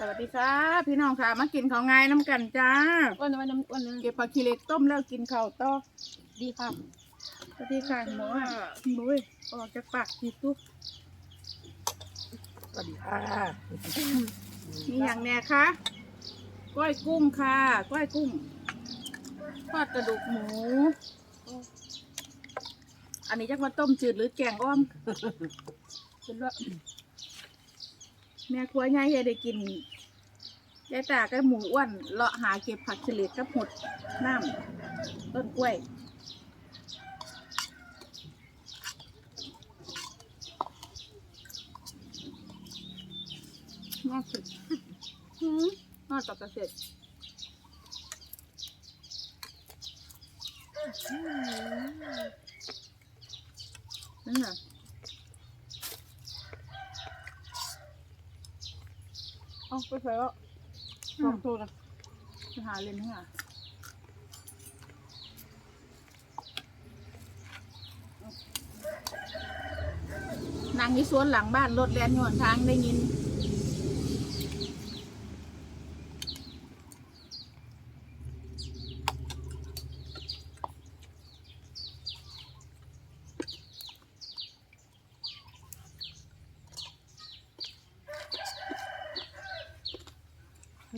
สวัสดีค่ะพี่น้องค่ะมากินข้าวไงายน้ำกันจ้าอ้วนไว้น้ำอ้วนเลยเก็บผักขี้เหล็กต้มแล้วกินข้าวต่อดีครับสวัสดีค่ะหมูอะหมูเอ้ยออกจากปากทีตุ๊กสวัสดีค่ะมีอย่างแน่คะก้อยกุ้งค่ะก้อยกุ้งทอดกระดูกหมู อันนี้จักมาต้มจืดหรือแกงอ้อมเป็นว่า แม่ครัวย่ายายได้กินยายตากับหมูอ้วนเลาะหาเก็บผักเฉล็กกับหมดน้ำต้นกล้วยน่าสุดหืมน่าจับกระเสร็จนั่นน่ะ เอาไปใส่แล้วลองตัวนะจะหาเลนให้อะนางนี่สวนหลังบ้านรถแลนอยู่หนทางได้ยิน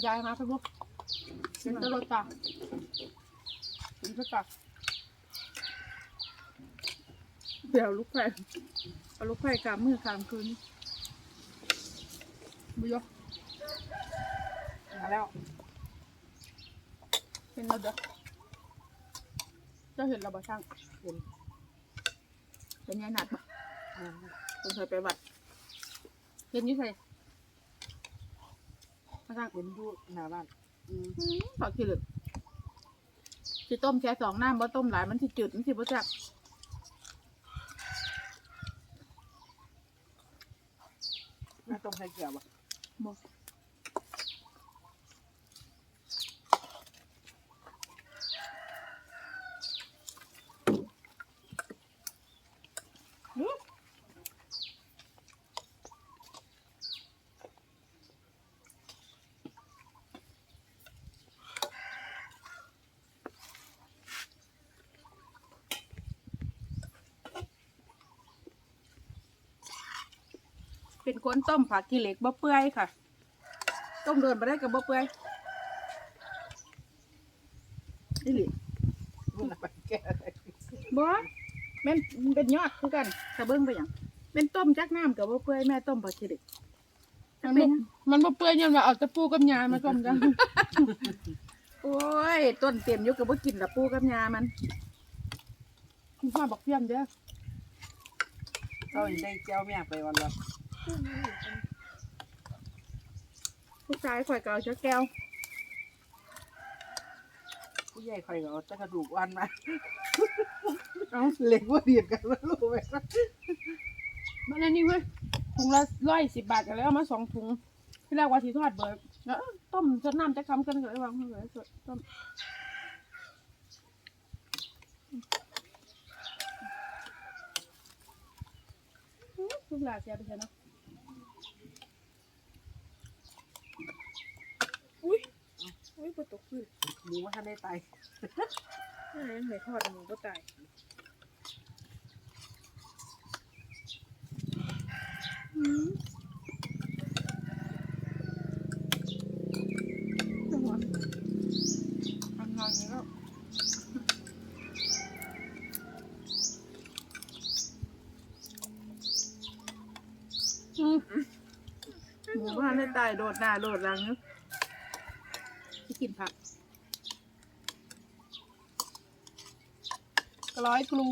ยายมาครับลูกเป็นตลอดตาเป็นตลอดเดี๋ยวลูกไผ่เอาลูกไผ่กามมือกามคืนบุยมาแล้ว เป็นเราเด้อเจ้าเห็นเราบ่ช่างเป็นเป็นไงหนัดปะอ่าคุณเคยไปวัดเห็นอยี่ไส มาช่างเป็นอยู่หน้าบ้านอืมผักขี้เหล็กสิต้มแค่สองน้ำบ่ต้มหลายมันสิจืดมันสิบ่จักไม่ต้องใช้เกลือบ่บ่ เป็นคนต้มผักขี้เหล็กบ่เปื่อยค่ะ ต้มเดินไปได้กับบ่เปื่อยนี่หลิมันเอาไปแก้บ่แม่นมันเป็นยอดคือกันถ้าเบิ่งไปหยังเป็นต้มจักน้ำกับบ่เปื่อยแม่ต้มผักขี้เหล็กมันบ่มันบ่เปื่อยยันว่าเอาตะปูกับยามาต้มกันโอ้ยต้นเต็มอยู่กับบ่กินละปูกับยามันคุณพ่อบอกเพี้ยมเด้อเขาเห็นได้แก้วแม่ไปวันละ ผู้ชายข่อยก็เอาเจ้าแก้วผู้ใหญ่คอยก็เอาแตะกระดูกอ่อนมาเอาเล็กว่าเดียดกันแล้วรู้ไหมมันอันนี้เว้ยถุงละร้อยสิบบาทกันแล้วเอามาสองถุงที่แรกว่าสีทอดเบิร์ดแล้วเอ้อต้มจนน้ำจะคำกันเลยวางเลยสดต้มอื้อลูกหลานเสียไปเถอะเนาะ อุ้ยอุ้ยบ่ตกพื้น หมูว่าท่านได้ตายอะไรยังไงทอดหมูก็ตายอืมจังหวะทำงานนี้แล้วอืมหมูบ้านได้ตายโดดหน้าโดดหลังเนอะที่ กินผักกร้อยกรุง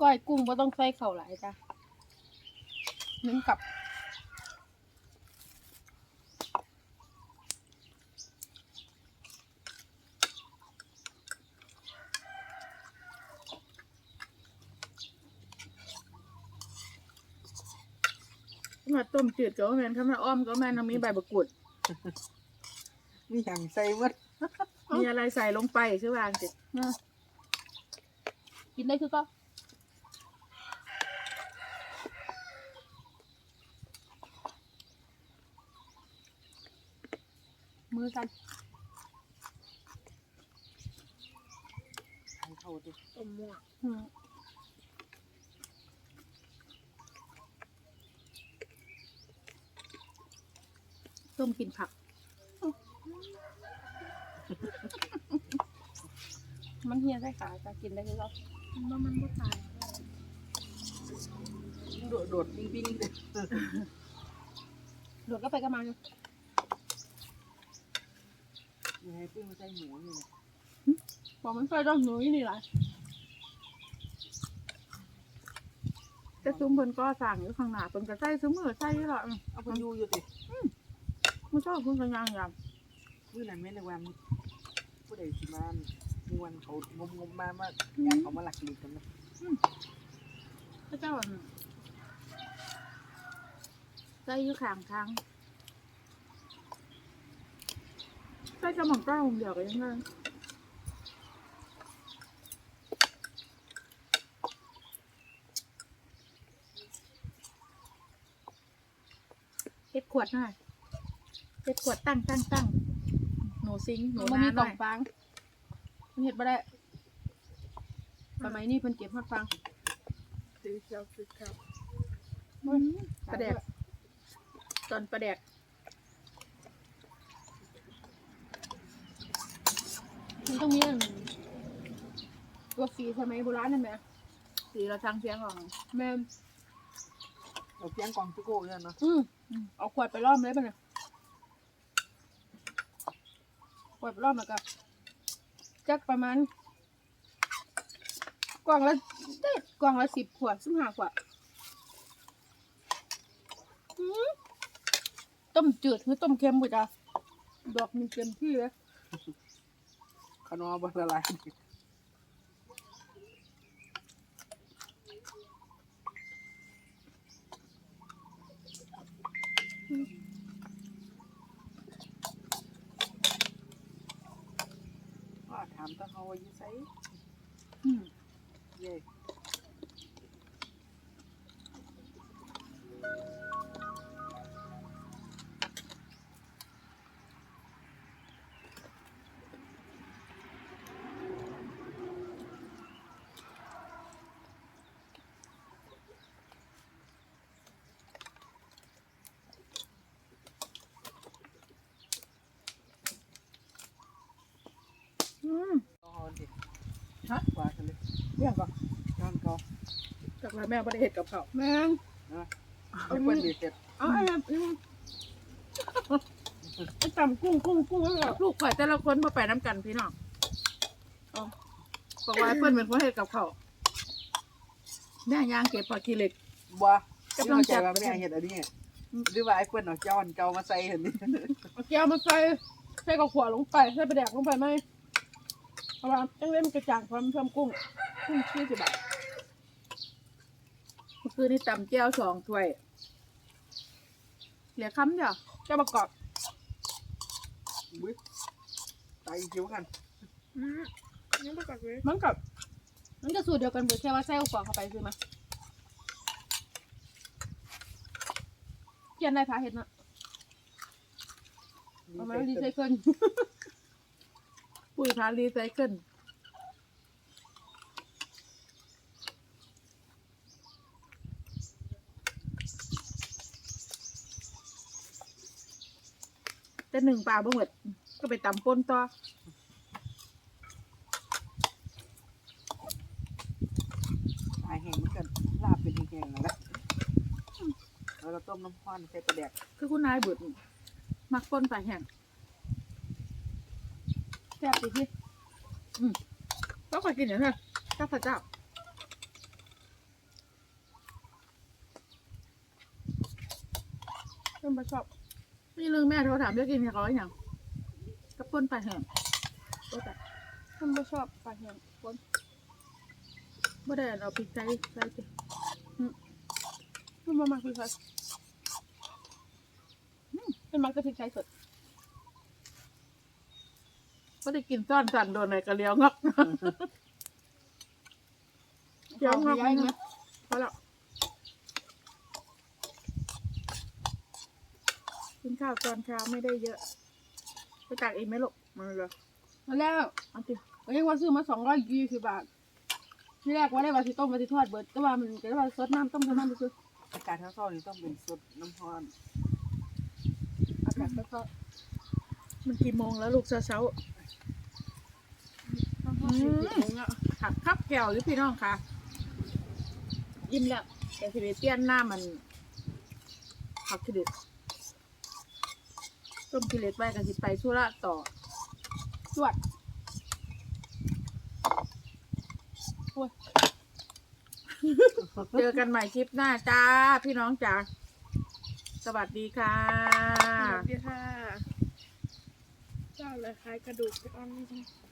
ก้อยกุ้งก็ต้องใส่เข่าหลายจ้ะนึ่งกับ มาต้มจืดก็แม่นข้ามาอ้อมก็แมนน้ำมีใบบกุด มีหยังใส่เวดมีอะไรใส่ลงไปคือวางจิกินได้คือก็มือกันใส่เข้าดิต้มม่ว ต้มกินผัก มันเฮียใส่ขาจะกินได้ที่เราว่ามันบ่ตายโดดโดดปิ้งปิ้งเลยโดดก็ไปก็มาอยู่ยังไงปิ้งมาใส่หมูนี่นะบอกมันใส่ต้องหนูนี่นี่แหละแต่ซุ้มเพิ่นก็สั่งอยู่ข้างหน้าเพิ่นก็ใส่ซุ้มมือใส่อยู่ล่ะเอาไปอยู่อยู่ติ มันชอบเพิ่นก็ย่างยามมื้อนั้นแม่ในวันผู้ใดสิมามีวันเขางมงมมามาย่างเขามาหลักลีกันนะพระเจ้าอั่นใส่อยู่ข้างทางใส่กระหม่อมเก้าองเดียวก็ยังไงเฮ็ดขวดหน่อย เฮ็ดขวดตั้งตั้งตั้งหนูซิงค์หนูมันนามีหกล่น่อองยฟางมันเห็ดบ่ได้สมัยนี้เพิ่นเก็บฮอดฟางซื้อเจ้าซื้อเจ้าอืมประแดกตอนประแดกมันต้องมีอันตัวฟรีสมัยโบราณนั่นแหละสีเราทางเสียงของแม่นเราเพียงกองตุโก้เนี่ยเนาะอืมเอาขวดไปล้อมเลยป่ะเนี่ย ขวดรอมแล้วก็จักประมาณกล่องละได้กล่องละสิบขวดสิบห้าขวดต้มจืดหรือต้มเค็มกูจ้ะดอกมันเต็มที่เลยขนมบละลายว่า ถามตาเขาว่าอยู่ไส อืม เย่ อืม ก็เอาดิฮะว่ากันเลยเรื่องก่อนย้อนเขาจากแล้วแม่ไม่ได้เห็ดกับเขาแม่งเอาเปิ้นดีเสร็จเอาไอ้แบบนี้ไอ้ตำกุ้งกุ้งกุ้งแล้วแบบลูกข่อยแต่ละคนมาไปน้ำกันพี่น้องเอาบอกว่าเพื่อนเป็นคนเห็ดกับเขาแม่ย่างเก็บผักกีเหล็กบัวกำลังจัจะบว่าแม่เห็ดอันนี้หรือว่าไอ้เปิ้นเอาจ้อนเก่ามาใส่เห็นนี่เอาแก้วมาใส่ใส่กับขวดลงไปใส่ไปแดกลงไปไหม เพราะว่าจังเล่นมันกระจ่างความเพิ่มกุ้งกุ้งยี่สิบบาทเมื่อคืนนี่ตำแก้วสองถ้วย เหลือคำเดียวเจ้าประกอบบึ้ไตคิ้วกันยังประกอบเลยมันกับมันก็สูตรเดียวกันเบิดแค่ว่าใส่กับขวดเข้าไปคือมาเกียนได้พาเห็ดเนาะเอามาดีใจเกิน ปุ๋ยพารีไซเคิลแต่หนึ่งปลาบ่หมดก็ไปตำป่นต่อตายแห้งเหมือนกันลาบเป็นแห้งๆนั่นแหละแล้วเราต้มน้ำร้อนใส่ปลาแดกคือคุณนายเบิดมักป่นปลาแห้ง แซ่บดีที่ก็คอยกินอย่างนี้ข้าพเจ้าเพิ่นบ่ชอบนี่เรื่องแม่โทรถามเรื่องกินเขาอย่างก็ป่นปลาแห้งก็แต่เพิ่นบ่ชอบปลาแห้งคนไม่ได้เอาพริกใจใส่ไปเพิ่นบ่มักพริกไทยอืมเพิ่นมักแต่พริกไทยสด ก็ได้กินซ่อนสั่นโดนในกระเลียวงอกเดี๋ยวหอมงอกย้ายไหมพอแล้วกินข้าวตอนเช้าไม่ได้เยอะไปตักเองไหมลูกมาเลยมาแล้วเอาติก็ยังว่าซื้อมาสองร้อยยี่สิบบาทที่แรกว่าได้ว่าสิต้มว่าสิทอดเบิดแต่ว่ามันก็ได้ว่าซดน้ำต้มซดน้ำไปซื้ออากาศทั้งสองนี่ต้องเป็นสดน้ำร้อนอากาศก็ก็ มันกี่โมงแล้วลูกเช้าเช้าอืมๆผักคับแก้วหรือพี่น้องค่ะ ยิ้มแล้วแต่สิเเตี้ยนหน้ามันผักเหล็กต้มเหล็กไว้กันสิไปธุระต่อสวดเจอกันใหม่คลิปหน้าจ้า พี่น้องจ้า สวัสดีค่ะ สวัสดีค่ะ เจ้าเลยคล้ายกระดูกไปอ้อนนี่จ้ะ